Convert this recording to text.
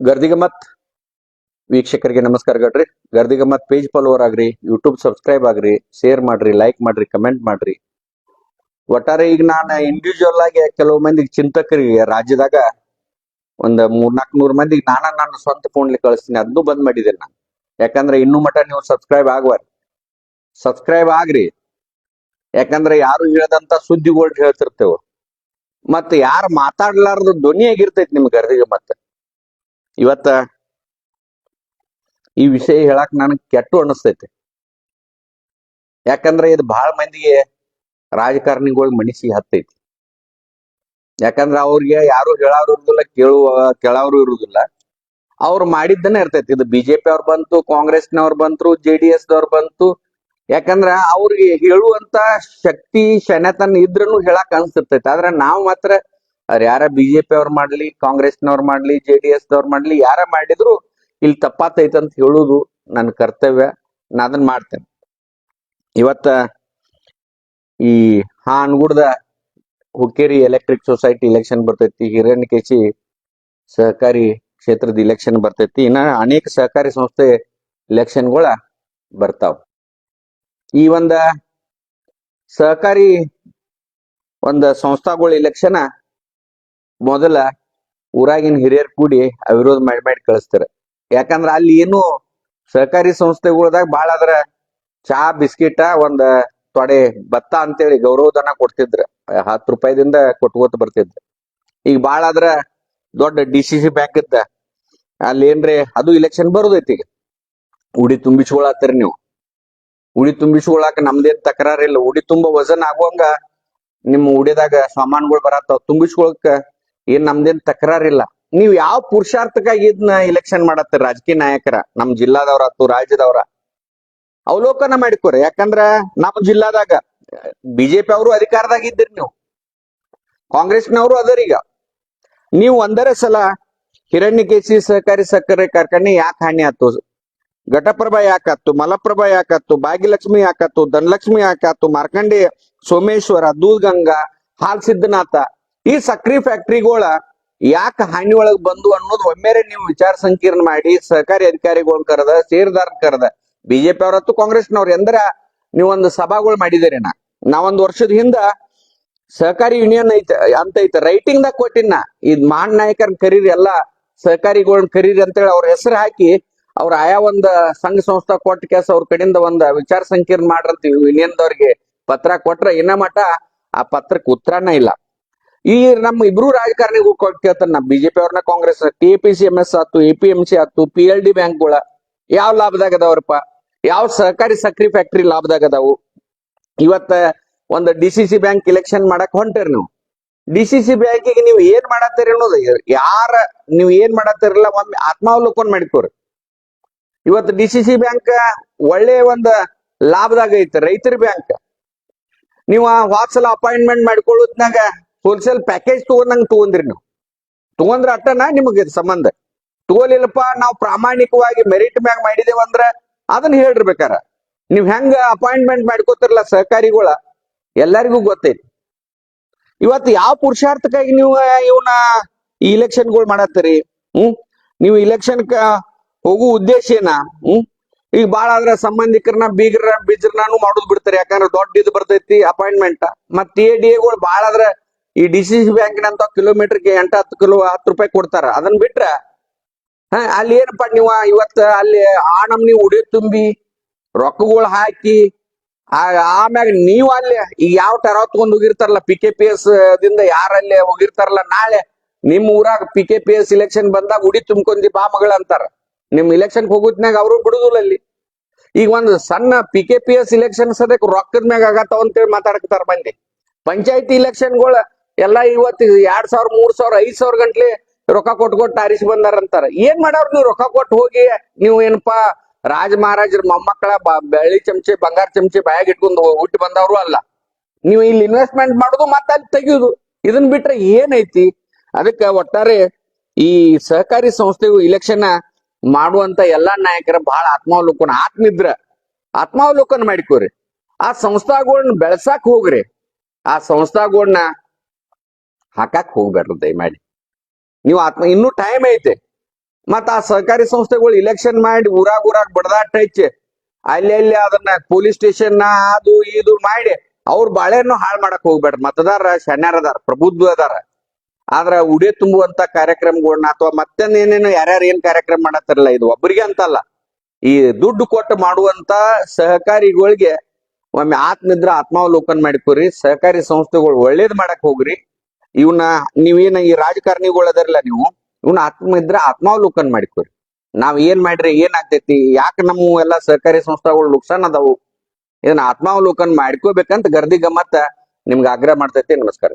ಗರ್ದಿಗಮತ್ ವೀಕ್ಷಕರಿಗೆ ನಮಸ್ಕಾರ ಗಡ್ರಿ. ಗರ್ದಿಗಮತ್ ಪೇಜ್ ಫಾಲೋವರ್ ಆಗ್ರಿ ಯೂಟ್ಯೂಬ್ ಸಬ್ಸ್ಕ್ರೈಬ್ ಆಗ್ರಿ ಶೇರ್ ಮಾಡ್ರಿ ಲೈಕ್ ಮಾಡ್ರಿ ಕಮೆಂಟ್ ಮಾಡ್ರಿ. ಒಟ್ಟಾರೆ ಈಗ ನಾನು ಇಂಡಿವಿಜುವಲ್ ಆಗಿ ಕೆಲವು ಮಂದಿಗೆ ಚಿಂತಕರಿಗೆ ರಾಜ್ಯದಾಗ ಒಂದ್ ಮೂರ್ನಾಲ್ಕು ನೂರ್ ಮಂದಿಗೆ ನಾನ ನಾನು ಸ್ವಂತ ಫೋನ್ಲಿ ಕಳಿಸ್ತೀನಿ ಅದನ್ನು ಬಂದ್ ಮಾಡಿದ್ದೇನೆ ನಾನು. ಯಾಕಂದ್ರೆ ಇನ್ನೂ ಮಟ ನೀವು ಸಬ್ಸ್ಕ್ರೈಬ್ ಆಗ್ವಾರ. ಸಬ್ಸ್ಕ್ರೈಬ್ ಆಗ್ರಿ. ಯಾಕಂದ್ರೆ ಯಾರು ಹೇಳದಂತ ಸುದ್ದಿಗಳು ಹೇಳ್ತಿರ್ತೇವೆ. ಮತ್ತೆ ಯಾರು ಮಾತಾಡ್ಲಾರ್ದು ಧ್ವನಿಯಾಗಿರ್ತೈತಿ ನಿಮ್ಗೆ ಗರ್ದಿಗೆ ಮತ್ತೆ ಇವತ್ತ ಈ ವಿಷಯ ಹೇಳಕ್ ನನಗ್ ಕೆಟ್ಟು ಅನಿಸ್ತೈತಿ ಯಾಕಂದ್ರೆ ಇದು ಬಹಳ ಮಂದಿಗೆ ರಾಜಕಾರಣಿಗಳ ಮನಸ್ಸಿಗೆ ಹತ್ತೈತಿ. ಯಾಕಂದ್ರೆ ಅವ್ರಿಗೆ ಯಾರು ಹೇಳೋರು ಇರುದಿಲ್ಲ, ಕೇಳುವ, ಕೇಳೋರು ಇರುದಿಲ್ಲ. ಅವ್ರು ಮಾಡಿದ್ದನ್ನೇ ಇರ್ತೈತಿ. ಇದು ಬಿಜೆಪಿ ಅವ್ರು ಬಂತು, ಕಾಂಗ್ರೆಸ್ನವ್ರು ಬಂತು ಜೆ ಡಿ ಎಸ್ ದವ್ರು ಬಂತು. ಯಾಕಂದ್ರ ಅವ್ರಿಗೆ ಹೇಳುವಂತ ಶಕ್ತಿ ಶನತನ ಇದ್ರೂ ಹೇಳಕ್ ಅನ್ಸಿರ್ತೈತಿ. ಆದ್ರೆ ನಾವ್ ಮಾತ್ರ ಅವ್ರ ಯಾರ ಬಿಜೆಪಿ ಅವ್ರು ಮಾಡ್ಲಿ, ಕಾಂಗ್ರೆಸ್ನವ್ರು ಮಾಡ್ಲಿ ಜೆ ಡಿ ಎಸ್ ದವ್ರು ಮಾಡ್ಲಿ, ಯಾರ ಮಾಡಿದ್ರು ಇಲ್ಲಿ ತಪ್ಪಾತೈತೆ ಅಂತ ಹೇಳುದು ನನ್ನ ಕರ್ತವ್ಯ. ನಾ ಅದನ್ನ ಮಾಡ್ತೇನೆ. ಇವತ್ತ ಈ ಹಾನ್ಗುಡ್ದ ಹುಕ್ಕೇರಿ ಎಲೆಕ್ಟ್ರಿಕ್ ಸೊಸೈಟಿ ಇಲೆಕ್ಷನ್ ಬರ್ತೈತಿ, ಹಿರಣ್ಯಕೇಶಿ ಸಹಕಾರಿ ಕ್ಷೇತ್ರದ ಇಲೆಕ್ಷನ್ ಬರ್ತೈತಿ. ಇನ್ನ ಅನೇಕ ಸಹಕಾರಿ ಸಂಸ್ಥೆ ಇಲೆಕ್ಷನ್ಗಳ ಬರ್ತಾವ. ಈ ಒಂದ ಸಹಕಾರಿ ಒಂದ ಸಂಸ್ಥಾಗಳ ಇಲೆಕ್ಷನ್ ಮೊದಲ ಊರಾಗಿನ ಹಿರಿಯರ್ ಕೂಡಿ ಅವಿರೋಧ ಮಾಡಿ ಮಾಡಿ ಕಳಿಸ್ತಾರ. ಯಾಕಂದ್ರ ಅಲ್ಲಿ ಏನು ಸಹಕಾರಿ ಸಂಸ್ಥೆಗಳದಾಗ ಬಾಳ ಅದ್ರ ಚಾ, ಬಿಸ್ಕಿಟ, ಒಂದ ತೊಡೆ ಭತ್ತ ಅಂತೇಳಿ ಗೌರವಧನ ಕೊಡ್ತಿದ್ರ. ಹತ್ತು ರೂಪಾಯಿದಿಂದ ಕೊಟ್ಕೋತ ಬರ್ತಿದ್ರ. ಈಗ ಬಾಳ ಆದ್ರ ದೊಡ್ಡ ಡಿ ಸಿ ಸಿ ಬ್ಯಾಂಕ್ ಇದ್ದ. ಅಲ್ಲಿ ಏನ್ರಿ, ಅದು ಇಲೆಕ್ಷನ್ ಬರುದೈತಿ ಈಗ. ಉಡಿ ತುಂಬಿಸ್ಕೊಳತ್ತೀರಿ ನೀವು. ಉಡಿ ತುಂಬಿಸ್ಕೊಳಾಕ ನಮ್ದೇನ್ ತಕರಾರಿಲ್ಲ ಉಡಿ ತುಂಬ ವಜನ್ ಆಗುವಂಗ ನಿಮ್ಮ ಉಡಿದಾಗ ಸಾಮಾನುಗಳು ಬರತ್ತಾವ. ತುಂಬಿಸ್ಕೊಳಕ ಏನ್ ನಮ್ದೇನ್ ತಕರಾರಿಲ್ಲ. ನೀವ್ ಯಾವ ಪುರುಷಾರ್ಥಕ್ಕಾಗಿ ಇದನ್ನ ಇಲೆಕ್ಷನ್ ಮಾಡತ್ತೀರ ರಾಜಕೀಯ ನಾಯಕರ? ನಮ್ ಜಿಲ್ಲಾದವ್ರ ಅಥ್ ರಾಜ್ಯದವ್ರ. ಅವಲೋಕನ ಮಾಡಿಕೋರಿ. ಯಾಕಂದ್ರ ನಮ್ಮ ಜಿಲ್ಲಾದಾಗ ಬಿಜೆಪಿ ಅವರು ಅಧಿಕಾರದಾಗ ಇದ್ದೀರಿ ನೀವು. ಕಾಂಗ್ರೆಸ್ನವರು ಅದರೀಗ. ನೀವು ಒಂದರ ಸಲ ಹಿರಣ್ಯಕೇಶಿ ಸಹಕಾರಿ ಸಕ್ಕರೆ ಕಾರ್ಖಾನೆ ಯಾಕೆ ಹಾನಿ ಆತು? ಘಟಪ್ರಭಾ ಯಾಕಾತು ಮಲಪ್ರಭಾ ಯಾಕಾತು ಭಾಗ್ಯಲಕ್ಷ್ಮಿ ಯಾಕತ್ತು ಧನಲಕ್ಷ್ಮಿ ಯಾಕಾತು ಮಾರ್ಕಂಡಿ ಸೋಮೇಶ್ವರ, ದೂದ್ಗಂಗಾ, ಹಾಲ್ ಸಿದ್ದನಾಥ ಈ ಸಕ್ರಿ ಫ್ಯಾಕ್ಟ್ರಿಗಳ ಯಾಕೆ ಹಾನಿ ಒಳಗ್ ಬಂದು ಅನ್ನೋದು ಒಮ್ಮೆರೆ ನೀವು ವಿಚಾರ ಸಂಕೀರ್ಣ ಮಾಡಿ ಸಹಕಾರಿ ಅಧಿಕಾರಿಗಳ್ ಕರೆದ ಸೇರ್ದಾರ್ ಕರೆದ, ಬಿಜೆಪಿ ಅವರತ್ತು ಕಾಂಗ್ರೆಸ್ನವ್ರು ಎಂದ್ರ ನೀವೊಂದು ಸಭಾಗಳು ಮಾಡಿದಿರಿ ನಾವೊಂದ್ ವರ್ಷದ ಹಿಂದ ಸಹಕಾರಿ ಯೂನಿಯನ್ ಐತೆ, ಅಂತ ಐತೆ ರೈಟಿಂಗ್ ದಾಗ ಕೊಟ್ಟಿನ ಇದ್ ಮಾನ್ ನಾಯಕರನ್ನ ಕರೀರಿ ಎಲ್ಲಾ ಸಹಕಾರಿಗಳನ್ನ ಕರೀರಿ ಅಂತೇಳಿ ಅವ್ರ ಹೆಸರು ಹಾಕಿ ಅವ್ರ ಆಯಾ ಒಂದ್ ಸಂಘ ಸಂಸ್ಥಾ ಕೊಟ್ಟ ಕೇಸ್ ಅವ್ರ ಕಡೆಯಿಂದ ಒಂದ್ ವಿಚಾರ ಸಂಕೀರ್ಣ ಮಾಡ್ರಂತೀವಿ. ಯೂನಿಯನ್ದವ್ರಿಗೆ ಪತ್ರ ಕೊಟ್ರ ಇನ್ನ ಮಟ ಆ ಪತ್ರಕ್ಕೆ ಉತ್ತರನ ಇಲ್ಲ. ಈ ನಮ್ಮ ಇಬ್ರು ರಾಜಕಾರಣಿಗೂ ಕೇಳ್ತಾರ ನಾ ಬಿಜೆಪಿ ಅವ್ರನ್ನ Congress T P C M S ಆತು ಎ ಪಿ ಎಂ ಸಿ ಆತು ಪಿ ಎಲ್ ಡಿ ಬ್ಯಾಂಕ್ಗಳ, ಯಾವ ಲಾಭದಾಗ ಅದಾವ್ರಪ್ಪ? ಯಾವ ಸಹಕಾರಿ ಸಕ್ರಿ ಫ್ಯಾಕ್ಟ್ರಿ ಲಾಭದಾಗ ಅದಾವು? ಇವತ್ತ ಒಂದು D C C bank election ಮಾಡಕ್ ಹೊಂಟಿರಿ ನೀವು. ಡಿ ಸಿ ಸಿ ಬ್ಯಾಂಕಿಗೆ ನೀವು ಏನ್ ಮಾಡತ್ತೀರಿ ಅನ್ನೋದು ಯಾರ ನೀವು ಏನ್ ಮಾಡತ್ತೀರಲ್ಲ ಒಮ್ಮೆ ಆತ್ಮಾವಲೋಕನ ಮಾಡಿಕೋರಿ. ಇವತ್ತು ಡಿ ಸಿ ಸಿ ಬ್ಯಾಂಕ್ ಒಳ್ಳೆ ಒಂದು ಲಾಭದಾಗ ಐತೆ, ರೈತರ ಬ್ಯಾಂಕ್. ನೀವು ವಾತ್ಸಲ ಅಪಾಯಿಂಟ್ಮೆಂಟ್ ಮಾಡ್ಕೊಳ್ಳೋದ್ನಾಗ ಹೋಲ್ಸೇಲ್ ಪ್ಯಾಕೇಜ್ ತಗೊಂಡಂಗೆ ತಗೊಂಡ್ರಿ ನೀವು. ತಗೊಂಡ್ರ ಅಟ್ಟನ ನಿಮಗೆ ಸಂಬಂಧ. ತಗೋಲಿಲ್ಲಪ್ಪ, ನಾವು ಪ್ರಾಮಾಣಿಕವಾಗಿ ಮೆರಿಟ್ ಮ್ಯಾಗ ಮಾಡಿದೇವಂದ್ರ ಅದನ್ನ ಹೇಳಿರ್ಬೇಕಾರ. ನೀವ್ ಹೆಂಗ ಅಪಾಯಿಂಟ್ಮೆಂಟ್ ಮಾಡ್ಕೋತಿರಲ್ಲ ಸಹಕಾರಿಗಳ, ಎಲ್ಲರಿಗೂ ಗೊತ್ತೈತಿ. ಇವತ್ತು ಯಾವ ಪುರುಷಾರ್ಥಕ್ಕಾಗಿ ನೀವು ಇವನ್ನ ಈ ಇಲೆಕ್ಷನ್ಗಳು ಮಾಡತ್ತೀರಿ? ಹ್ಮ್? ನೀವು ಇಲೆಕ್ಷನ್ ಹೋಗೋ ಉದ್ದೇಶ ಏನ? ಹ್ಮ್? ಈಗ ಬಾಳ ಆದ್ರ ಸಂಬಂಧಿಕರನ್ನ ಬೀಗ್ರ ಬೀಜರ್ನಾನು ಮಾಡುದು ಬಿಡ್ತಾರೆ. ಯಾಕಂದ್ರೆ ದೊಡ್ಡ ಇದು ಬರ್ತೈತಿ ಅಪಾಯಿಂಟ್ಮೆಂಟ್ ಮತ್ತೆ ಎ ಡಿ ಎಗಳು ಬಾಳ ಆದ್ರ ಈ ಡಿ ಸಿ ಸಿ ಬ್ಯಾಂಕಿನಂತ ಕಿಲೋಮೀಟರ್ಗೆ ಎಂಟ ಹತ್ತು ಕಿಲೋ ಹತ್ತು ರೂಪಾಯಿ ಕೊಡ್ತಾರ. ಅದನ್ನ ಬಿಟ್ರ, ಹ, ಅಲ್ಲಿ ಏನಪ್ಪ ನೀವು ಇವತ್ತ ಅಲ್ಲಿ ಆ ನಮ್ನಿ ಉಡಿ ತುಂಬಿ, ರೊಕ್ಕಗಳು ಹಾಕಿ ಆಮ್ಯಾಗ ನೀವು ಅಲ್ಲಿ ಈಗ ಯಾವ ತರ ತಗೊಂಡ್ ಹೋಗಿರ್ತಾರಲ್ಲ ಪಿ ಕೆ ಪಿ ಎಸ್ ದಿಂದ ಯಾರಲ್ಲಿ ಹೋಗಿರ್ತಾರಲ್ಲ, ನಾಳೆ ನಿಮ್ ಊರಾಗ P K P S election ಬಂದಾಗ ಉಡಿ ತುಂಬ್ಕೊಂಡಿ ಬಾ ಮಗಳ ಅಂತಾರ. ನಿಮ್ ಇಲೆಕ್ಷನ್ ಹೋಗುದ್ನಾಗ ಅವರು ಬಿಡುದಿಲ್ಲ ಅಲ್ಲಿ. ಈಗ ಒಂದು ಸಣ್ಣ P K P S election ಸದ್ಯಕ್ಕೆ ರೊಕ್ಕದ ಮ್ಯಾಗ ಆಗತ್ತಾವ ಅಂತೇಳಿ ಮಾತಾಡಕತ್ತಾರ ಮಂದಿ. ಪಂಚಾಯತಿ ಇಲೆಕ್ಷನ್ಗಳ ಎಲ್ಲಾ ಇವತ್ತು ಎರಡ್ ಸಾವಿರ, ಮೂರ್ ಸಾವಿರ, ಐದ್ ಸಾವಿರ ಗಂಟ್ಲೆ ರೊಕ್ಕ ಕೊಟ್ಟು ಕೊಟ್ಟು ಆರಿಸಿ ಬಂದಾರ ಅಂತಾರ. ಏನ್ ಮಾಡವ್ರ ನೀವು ರೊಕ್ಕ ಕೊಟ್ಟು ಹೋಗಿ ನೀವು ಏನಪ್ಪಾ ರಾಜ ಮಹಾರಾಜರ ಮೊಮ್ಮಕ್ಕಳ ಬೆಳ್ಳಿ ಚಮಚೆ, ಬಂಗಾರ ಚಮಚೆ ಬಾಯಾಗ ಇಟ್ಕೊಂಡು ಹುಟ್ಟಿ ಬಂದವರು ಅಲ್ಲ. ನೀವು ಇಲ್ಲಿ ಇನ್ವೆಸ್ಟ್ಮೆಂಟ್ ಮಾಡುದು ಮತ್ತೆ ಅಲ್ಲಿ ತೆಗಿಯುದು. ಇದನ್ ಬಿಟ್ರೆ ಏನೈತಿ ಅದಕ್ಕೆ ಒಟ್ಟಾರೆ ಈ ಸಹಕಾರಿ ಸಂಸ್ಥೆಗೂ ಇಲೆಕ್ಷನ್ ಮಾಡುವಂತ ಎಲ್ಲಾ ನಾಯಕರ ಬಹಳ ಆತ್ಮಾವಲೋಕನ ಆತ್ಮಿದ್ರ ಆತ್ಮಾವಲೋಕನ ಮಾಡಿಕೋರಿ. ಆ ಸಂಸ್ಥಾಗಳನ್ನ ಬೆಳಸಾಕ್ ಹೋಗ್ರಿ. ಆ ಸಂಸ್ಥಾಗಳನ್ನ ಹಾಕಾಕ್ ಹೋಗ್ಬೇಡ್ರಿ ದಯಮಾಡಿ. ನೀವು ಆತ್ಮ, ಇನ್ನೂ ಟೈಮ್ ಐತೆ. ಮತ್ತ ಆ ಸಹಕಾರಿ ಸಂಸ್ಥೆಗಳು ಇಲೆಕ್ಷನ್ ಮಾಡಿ ಊರಾಗ ಊರಾಗ ಬಡದಾಟ ಹಚ್ಚಿ ಅಲ್ಲಿ ಅಲ್ಲಿ ಅದನ್ನ ಪೊಲೀಸ್ ಸ್ಟೇಷನ್ ಅದು ಇದು ಮಾಡಿ ಅವ್ರ ಬಾಳೆಯನ್ನು ಹಾಳು ಮಾಡಕ್ ಹೋಗ್ಬೇಡ್ರಿ. ಮತದಾರ ಶಣ್ಯಾರ ಅದಾರ, ಪ್ರಬುದ್ಧ ಅದಾರ. ಆದ್ರ ಉಡೆ ತುಂಬುವಂತ ಕಾರ್ಯಕ್ರಮಗಳನ್ನ ಅಥವಾ ಮತ್ತೊಂದ್ ಏನೇನು ಯಾರ್ಯಾರು ಏನ್ ಕಾರ್ಯಕ್ರಮ ಮಾಡತ್ತಾರಲ್ಲ, ಇದು ಒಬ್ಬರಿಗೆ ಅಂತಲ್ಲ. ಈ ದುಡ್ಡು ಕೊಟ್ಟು ಮಾಡುವಂತ ಸಹಕಾರಿಗಳಿಗೆ ಒಮ್ಮೆ ಆತ್ಮಿದ್ರ ಆತ್ಮಾವಲೋಕನ್ ಮಾಡಿಕೊರಿ. ಸಹಕಾರಿ ಸಂಸ್ಥೆಗಳು ಒಳ್ಳೇದ್ ಮಾಡಕ್ ಹೋಗ್ರಿ. ಇವನ್ನ ನೀವೇನ ಈ ರಾಜಕಾರಣಿಗಳು ಅದರಲ್ಲ ನೀವು ಇವನ್ನ ಆತ್ಮ ಇದ್ರ ಆತ್ಮಾವಲೋಕನ್ ಮಾಡಿಕೋರಿ. ನಾವ್ ಏನ್ ಮಾಡ್ರಿ, ಏನ್ ಆಗ್ತೈತಿ, ಯಾಕೆ ನಮ್ಮ ಎಲ್ಲಾ ಸರ್ಕಾರಿ ಸಂಸ್ಥೆಗಳು ನುಕ್ಸಾನ್ ಅದಾವು? ಇದನ್ನ ಆತ್ಮಾವಲೋಕನ್ ಮಾಡ್ಕೋಬೇಕಂತ ಗರ್ದಿ ಗಮ್ಮತ್ತ ನಿಮ್ಗೆ ಆಗ್ರಹ ಮಾಡ್ತೈತಿ, ನಮಸ್ಕಾರ.